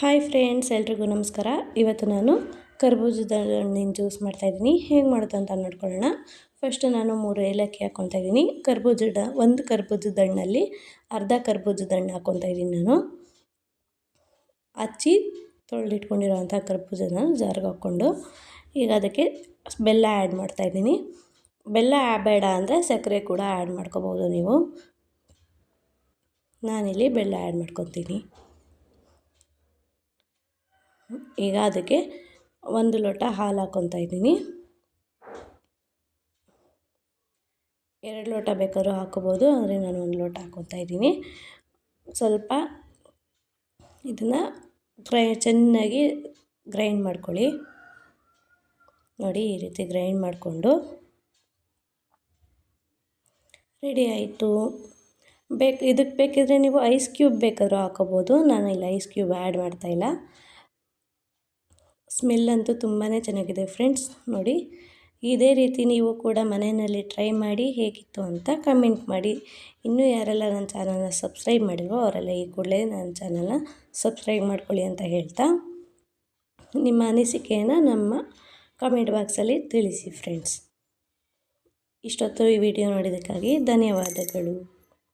Hi friends, ಎಲ್ರಿಗೂ ನಮಸ್ಕಾರ. ಇವತ್ತು ನಾನು ಕರ್ಬೂಜದ ಹಣ್ಣಿನ ಜ್ಯೂಸ್ ಮಾಡ್ತಾಯಿದ್ದೀನಿ ಹೇಗೆ ಮಾಡೋದು ಅಂತ ನೋಡ್ಕೊಳ್ಳೋಣ. ಫಸ್ಟ್ ನಾನು ಮೂರು ಏಲಕ್ಕಿ ಹಾಕ್ಕೊತಾ ಇದ್ದೀನಿ. ಕರ್ಬೂಜದ ಒಂದು ಕರ್ಬೂಜದ ಹಣ್ಣಲ್ಲಿ ಅರ್ಧ ಕರ್ಬೂಜದ ಹಣ್ಣು ಹಾಕ್ಕೊತಾ ಇದ್ದೀನಿ ನಾನು. ಹಚ್ಚಿ ತೊಳೆದಿಟ್ಕೊಂಡಿರೋವಂಥ ಕರ್ಬೂಜನ ಜಾರಿಗೆ ಹಾಕ್ಕೊಂಡು ಈಗ ಅದಕ್ಕೆ ಬೆಲ್ಲ ಆ್ಯಡ್ ಮಾಡ್ತಾಯಿದ್ದೀನಿ ಬೆಲ್ಲ ಬೇಡ ಅಂದರೆ ಸಕ್ಕರೆ ಕೂಡ ಆ್ಯಡ್ ಮಾಡ್ಕೋಬೋದು ನೀವು. ನಾನಿಲ್ಲಿ ಬೆಲ್ಲ ಆ್ಯಡ್ ಮಾಡ್ಕೊತೀನಿ. ಈಗ ಅದಕ್ಕೆ ಒಂದು ಲೋಟ ಹಾಲು ಹಾಕ್ಕೊತಾ ಇದ್ದೀನಿ. ಎರಡು ಲೋಟ ಬೇಕಾದ್ರೂ ಹಾಕೋಬೋದು ಅಂದರೆ ನಾನು ಒಂದು ಲೋಟ ಹಾಕ್ಕೊತಾ ಇದ್ದೀನಿ. ಸ್ವಲ್ಪ ಇದನ್ನು ಗ್ರೈ ಚೆನ್ನಾಗಿ ಗ್ರೈಂಡ್ ಮಾಡ್ಕೊಳ್ಳಿ. ನೋಡಿ, ಈ ರೀತಿ ಗ್ರೈಂಡ್ ಮಾಡಿಕೊಂಡು. ರೆಡಿ ಆಯಿತು. ಬೇಕು, ಇದಕ್ಕೆ ಬೇಕಿದ್ರೆ ನೀವು ಐಸ್ ಕ್ಯೂಬ್ ಬೇಕಾದರೂ ಹಾಕೋಬೋದು ನಾನು ಇಲ್ಲಿ ಐಸ್ ಕ್ಯೂಬ್ ಆ್ಯಡ್ ಮಾಡ್ತಾಯಿಲ್ಲ ಸ್ಮೆಲ್ ಅಂತೂ ತುಂಬಾ ಚೆನ್ನಾಗಿದೆ ಫ್ರೆಂಡ್ಸ್, ನೋಡಿ. ಇದೇ ರೀತಿ ನೀವು ಕೂಡ ಮನೆಯಲ್ಲಿ ಟ್ರೈ ಮಾಡಿ ಹೇಗಿತ್ತು ಅಂತ ಕಮೆಂಟ್ ಮಾಡಿ. ಇನ್ನೂ ಯಾರೆಲ್ಲ ನನ್ನ ಚಾನಲ್ನ ಸಬ್ಸ್ಕ್ರೈಬ್ ಮಾಡಿಲ್ವೋ ಅವರೆಲ್ಲ ಈ ಕೂಡಲೇ ನನ್ನ ಚಾನಲ್ನ ಸಬ್ಸ್ಕ್ರೈಬ್ ಮಾಡ್ಕೊಳ್ಳಿ ಅಂತ ಹೇಳ್ತಾ ನಿಮ್ಮ ಅನಿಸಿಕೆಯನ್ನು ನಮ್ಮ ಕಮೆಂಟ್ ಬಾಕ್ಸಲ್ಲಿ ತಿಳಿಸಿ ಫ್ರೆಂಡ್ಸ್. ಇಷ್ಟೊತ್ತು ಈ ವಿಡಿಯೋ ನೋಡಿದ್ದಕ್ಕಾಗಿ ಧನ್ಯವಾದಗಳು.